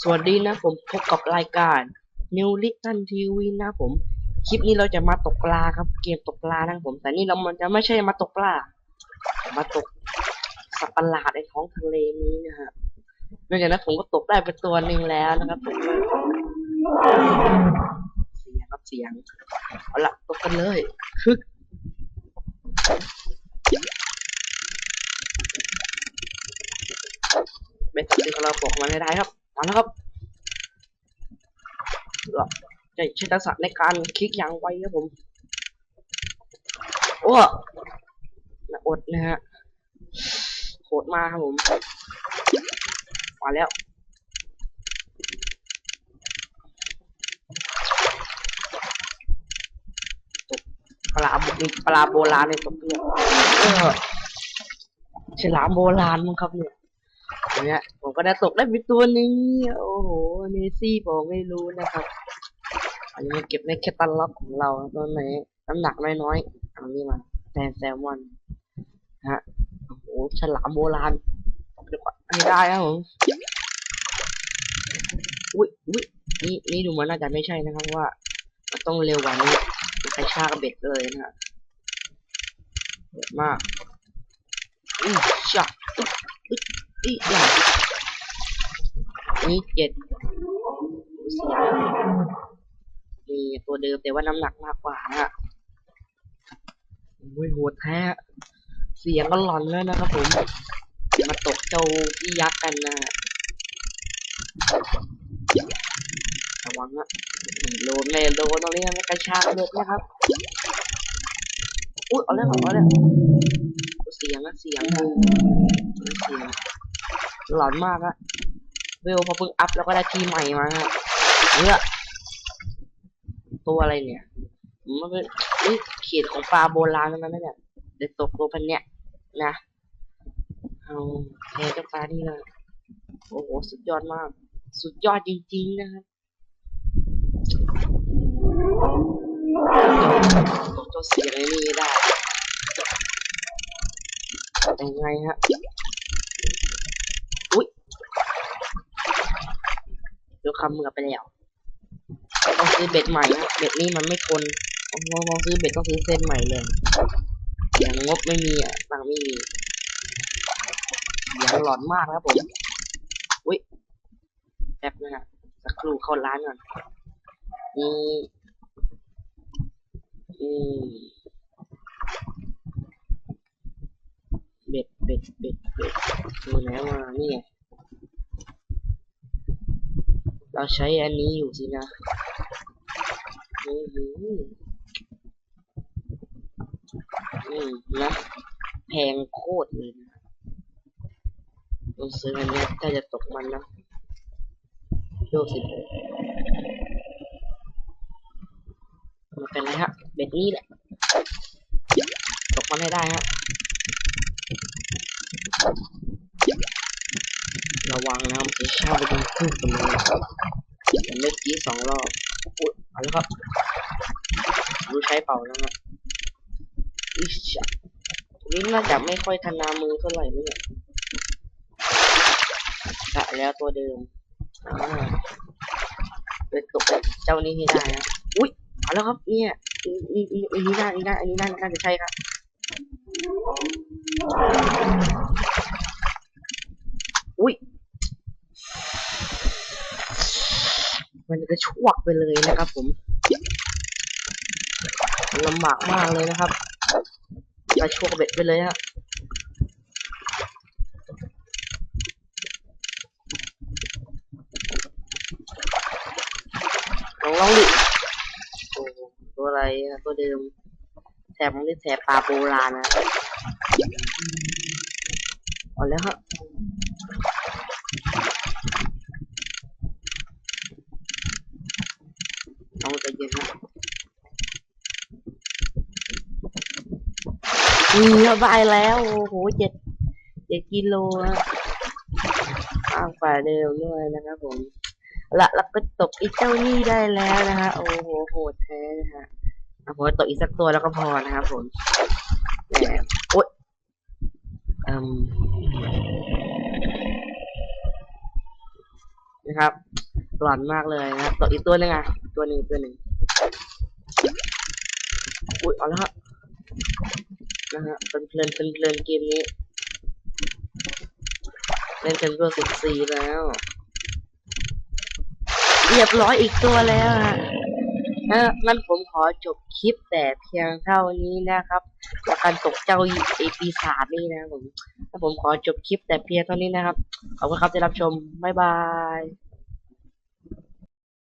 สวัสดีนะผมพบกับรายการ New l i t t l e TV นะผม คลิปนี้เราจะมาตกปลาครับ เกมตกปลานะผม แต่นี่เรามันจะไม่ใช่มาตกปลา มาตกสัตว์ประหลาดในท้องทะเลนี้นะฮะนอกจากนั้นผมก็ตกได้เป็นตัวหนึ่งแล้วนะครับตกเสียงครับเสียงเอาละตกกันเลยคึกเบสซี่ของเราบอกมาให้ได้ครับาแล้วครับเราจะใช้ทักษะในการคลิกอย่างไวครับผมโอ้น่าอดนะฮะโหดมากครับผมมาแล้วปลาบุกปลาโบราณในตกเนี่ยเออฉลามโบราณมั้งครับเนี่ย เงี้ยผมก็ได้ตกได้ไปตัวนึงเนี่ยโอ้โหเมซี่ผมไม่รู้นะครับอันนี้เก็บในแคตตาล็อกของเราตอนไหนน้ำหนักน้อยๆเอานี่มาแซนแซลมอนฮะโอ้โหฉลามโบราณตกดีกว่าไม่ได้ครับผมอุ้ยอุ้ยนี่นี่ดูมันน่าจะไม่ใช่นะครับว่ามันต้องเร็วกว่านี้มันกระชากเบ็ดเลยนะฮะเบ็ดมากอือชับ อีกอย่างนี่เจ็ดเสียนี่ตัวเดิมแต่ว่าน้ำหนักมากกว่านะฮะโอ้ยโหดแท้เสียงก็หลอนแล้วนะครับผมมาตกเจ้าพี่ยักษ์กันนะระวังนะโดนเลยโดนตรงนี้นะกระชากเบ็ดนะครับอุ้ยเอาแล้วเอาแล้วเสียงนะเสียงนะเสียง หลอนมากอะเวลพอเพิ่งอัพแล้วก็ได้ทีใหม่มาฮะเนี่ยตัวอะไรเนี่ยมันเป็นเขียดของปลาโบราณทั้งนั้นนะเนี่ยเด็กตกตัวพันเนี่ยนะเอาแทนเจ้าปลานี่เลยโอ้โหสุดยอดมาก สุดยอดจริงๆนะครับตกตัวเสียงไอ้นี่ได้ยังไงฮะ ยกคำมือไปแล้วต้องซื้อเบ็ดใหม่นะเบ็ดนี้มันไม่ทนต้องต้องซื้อเบ็ดต้องซื้อเส้นใหม่เลยอย่างงบไม่มีอะตังค์ไม่มีอย่างหลอนมากครับผมอุ้ยแป๊บนะฮะสักครู่เข้าร้านก่อนนี่อืมเบ็ดเบ็ดเบ็ดเบ็ดดูแล้วมานี่ไง เราใช้อันนี้อยู่สินะอือหืออืมนะแพงโคตรเลยนะต้องซื้ออันนี้ถ้าจะตกมันนะโยกสิมันเป็นไรฮะเบ็ดนี้แหละ ตกมันให้ได้ฮะ ระวังนะมันจะเช่าไปโดนคลื่นเสมอผมเมื่อกี้สองรอบอุ๊ยเอาละครับรู้ใช้เป่าแล้วฮะอิชะนี่น่าจะไม่ค่อยทนามือเท่าไหร่เลยนี่ยกะแล้วตัวเดิมอ่าเลยตกเจ้านี้ให้ได้นะอุ้ยเอาแล้วครับ เนี่ยอันนี้อันนี้น่าอันนี้น่าอันนี้น่าน่าจะใช่ครับอุ้ย มันก็ชวกไปเลยนะครับ ผมลำบากมากเลยนะครับกระชวกเบ็ดไปเลยฮะลองลองดิโอ้ตัวอะไรอะตัวเดิมแถบมันนี่แถบปลาโบราณนะเอาแล้วฮะ เอาใจเย็นนะนี่เราได้แล้ว โอ้โหเจ็ดเจ็ดกิโลอะมากกว่าเดิมด้วยนะครับผมละแล้วก็ตกอีเจ้านี่ได้แล้วนะฮะโอ้โหโหดแท้นะฮะอะผมตกอีกสักตัวแล้วก็พอนะครับผมแหมโอ๊ยอืมนะครับหลอนมากเลยนะตัวอีกตัวหนึงอะตัวหนึ่งตัวหนึ่ง เอาละฮะนะฮะเพลินเพลินเพลินเพลินเกมนี้เล่นจนตัวสิบสี่แล้ว เรียบร้อยอีกตัวแล้วฮะนะงั้นผมขอจบคลิปแต่เพียงเท่านี้นะครับจากการตกเจ้าไอปีศาจนี่นะผมถ้าผมขอจบคลิปแต่เพียงเท่านี้นะครับ ขอบคุณครับที่รับชม บ๊ายบาย